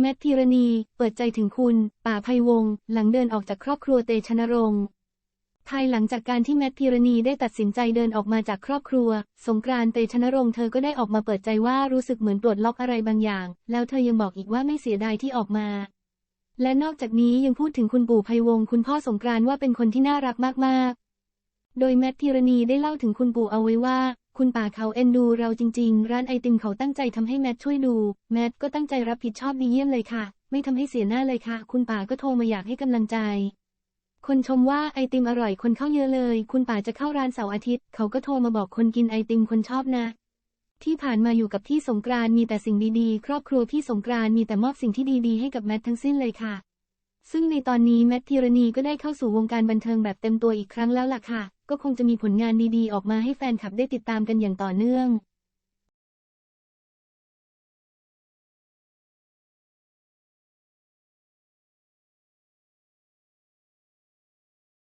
แมทธีรณี เปิดใจถึงคุณ ป่าภัยวงศ์หลังเดินออกจากครอบครัวเตชะนรงค์ภายหลังจากการที่แมทธีรณีได้ตัดสินใจเดินออกมาจากครอบครัว สงกรานเตชะนรงค์เธอก็ได้ออกมาเปิดใจว่ารู้สึกเหมือนปลดล็อกอะไรบางอย่าง แล้วเธอยังบอกอีกว่าไม่เสียดายที่ออกมา และนอกจากนี้ยังพูดถึงคุณปู่ภัยวงศ์คุณพ่อสงกรานว่าเป็นคนที่น่ารักมากๆ โดยแมทธีรณีได้เล่าถึงคุณปู่เอาไว้ว่า คุณป่าเขาเอ็นดูเราจริง ๆ ร้านไอติมเขาตั้งใจทำให้แมทช่วยดู แมทก็ตั้งใจรับผิดชอบดีเยี่ยมเลยค่ะ ไม่ทำให้เสียหน้าเลยค่ะ คุณป่าก็โทรมาอยากให้กำลังใจ คนชมว่าไอติมอร่อยคนเข้าเยอะเลย คุณป่าจะเข้าร้านเสาร์อาทิตย์ เขาก็โทรมาบอกคนกินไอติมคนชอบนะ ที่ผ่านมาอยู่กับพี่สงกรานมีแต่สิ่งดีๆ ครอบครัวพี่สงกรานมีแต่มอบสิ่งที่ดีๆให้กับแมททั้งสิ้นเลยค่ะ ซึ่งในตอนนี้แมทธิรณีก็ได้เข้าสู่วงการบันเทิงแบบเต็มตัวอีกครั้งแล้วล่ะค่ะ ก็คงจะมีผลงานดีๆ ออกมาให้แฟนคลับได้ติดตามกันอย่างต่อเนื่อง